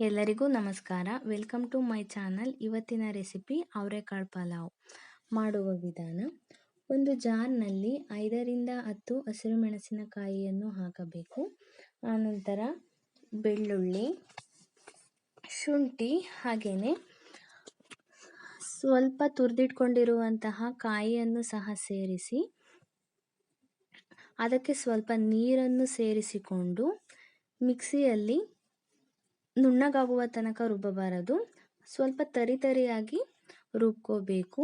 ಎಲ್ಲರಿಗೂ ನಮಸ್ಕಾರ. Welcome to my channel. ಇವತ್ತಿನ ರೆಸಿಪಿ ಅವರೆಕಾಳು ಪಲಾವ್ ಮಾಡುವ ವಿಧಾನ. ಒಂದು ಜಾರ್ನಲ್ಲಿ ಐದರಿಂದ ಹತ್ತು ಹಸಿರು ಮೆಣಸಿನಕಾಯಿಯನ್ನು ಹಾಕಬೇಕು. ಆನಂತರ ಬೆಳ್ಳುಳ್ಳಿ, ಶುಂಠಿ ಹಾಗೆಯೇ ಸ್ವಲ್ಪ ತುರಿದಿಟ್ಕೊಂಡಿರುವಂತಹ ಕಾಯಿಯನ್ನು ಸಹ ಸೇರಿಸಿ, ಅದಕ್ಕೆ ಸ್ವಲ್ಪ ನೀರನ್ನು ಸೇರಿಸಿಕೊಂಡು ಮಿಕ್ಸಿಯಲ್ಲಿ ನುಣ್ಣಗಾಗುವ ತನಕ ರುಬ್ಬಬಾರದು. ಸ್ವಲ್ಪ ತರಿ ತರಿಯಾಗಿ ರುಬ್ಕೋಬೇಕು.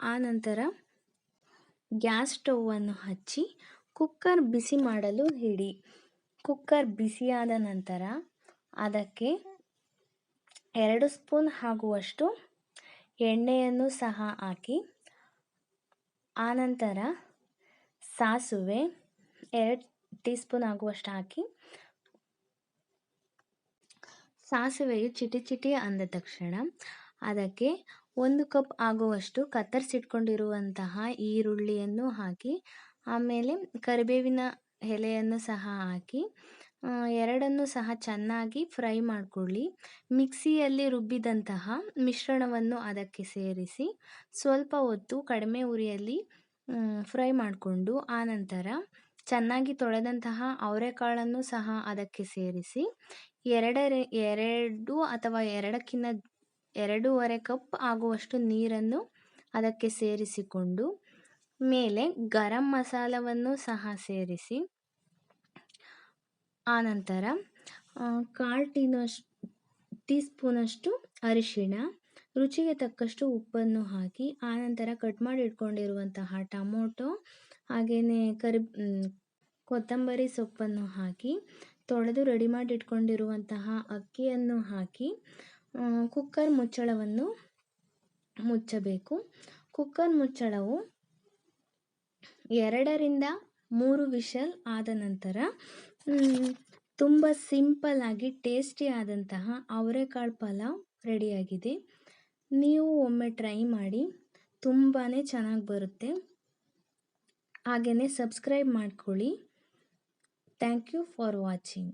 ಆನಂತರ ಗ್ಯಾಸ್ ಸ್ಟೌವನ್ನು ಹಚ್ಚಿ ಕುಕ್ಕರ್ ಬಿಸಿ ಮಾಡಲು ಇಡಿ. ಕುಕ್ಕರ್ ಬಿಸಿಯಾದ ನಂತರ ಅದಕ್ಕೆ ಎರಡು ಸ್ಪೂನ್ ಆಗುವಷ್ಟು ಎಣ್ಣೆಯನ್ನು ಸಹ ಹಾಕಿ. ಆನಂತರ ಸಾಸುವೆ ಎರಡು ಟೀ ಸ್ಪೂನ್ ಆಗುವಷ್ಟು ಹಾಕಿ ಸಾಸಿವೆಯು ಚಿಟಿ ಚಿಟಿ ಅಂದ ತಕ್ಷಣ ಅದಕ್ಕೆ ಒಂದು ಕಪ್ ಆಗುವಷ್ಟು ಕತ್ತರಿಸಿಟ್ಕೊಂಡಿರುವಂತಹ ಈರುಳ್ಳಿಯನ್ನು ಹಾಕಿ, ಆಮೇಲೆ ಕರಿಬೇವಿನ ಎಲೆಯನ್ನು ಸಹ ಹಾಕಿ ಎರಡನ್ನು ಸಹ ಚೆನ್ನಾಗಿ ಫ್ರೈ ಮಾಡಿಕೊಳ್ಳಿ. ಮಿಕ್ಸಿಯಲ್ಲಿ ರುಬ್ಬಿದಂತಹ ಮಿಶ್ರಣವನ್ನು ಅದಕ್ಕೆ ಸೇರಿಸಿ ಸ್ವಲ್ಪ ಹೊತ್ತು ಕಡಿಮೆ ಉರಿಯಲ್ಲಿ ಫ್ರೈ ಮಾಡಿಕೊಂಡು ಆನಂತರ ಚೆನ್ನಾಗಿ ತೊಳೆದಂತಹ ಅವರೆಕಾಳನ್ನು ಸಹ ಅದಕ್ಕೆ ಸೇರಿಸಿ, ಎರಡರ, ಎರಡು ಅಥವಾ ಎರಡಕ್ಕಿಂತ ಎರಡೂವರೆ ಕಪ್ ಆಗುವಷ್ಟು ನೀರನ್ನು ಅದಕ್ಕೆ ಸೇರಿಸಿಕೊಂಡು, ಮೇಲೆ ಗರಂ ಮಸಾಲವನ್ನು ಸಹ ಸೇರಿಸಿ ಆನಂತರ ಕಾಲು ಟೀನಷ್ಟು ಟೀ ಸ್ಪೂನಷ್ಟು ಅರಿಶಿಣ, ರುಚಿಗೆ ತಕ್ಕಷ್ಟು ಉಪ್ಪನ್ನು ಹಾಕಿ ಆನಂತರ ಕಟ್ ಮಾಡಿ ಇಟ್ಕೊಂಡಿರುವಂತಹ ಟೊಮೊಟೊ ಹಾಗೆಯೇ ಕರಿ ಕೊತ್ತಂಬರಿ ಸೊಪ್ಪನ್ನು ಹಾಕಿ, ತೊಳೆದು ರೆಡಿ ಮಾಡಿ ಇಟ್ಕೊಂಡಿರುವಂತಹ ಅಕ್ಕಿಯನ್ನು ಹಾಕಿ ಕುಕ್ಕರ್ ಮುಚ್ಚಳವನ್ನು ಮುಚ್ಚಬೇಕು. ಕುಕ್ಕರ್ ಮುಚ್ಚಳವು ಎರಡರಿಂದ ಮೂರು ವಿಷಲ್ ಆದ ನಂತರ ತುಂಬ ಆಗಿ ಟೇಸ್ಟಿ ಆದಂತಹ ಅವರೆಕಾಳು ಪಲಾವ್ ರೆಡಿಯಾಗಿದೆ ನೀವು ಒಮ್ಮೆ ಟ್ರೈ ಮಾಡಿ ತುಂಬಾ ಚೆನ್ನಾಗಿ ಬರುತ್ತೆ. ಹಾಗೆಯೇ ಸಬ್ಸ್ಕ್ರೈಬ್ ಮಾಡ್ಕೊಳ್ಳಿ. Thank you for watching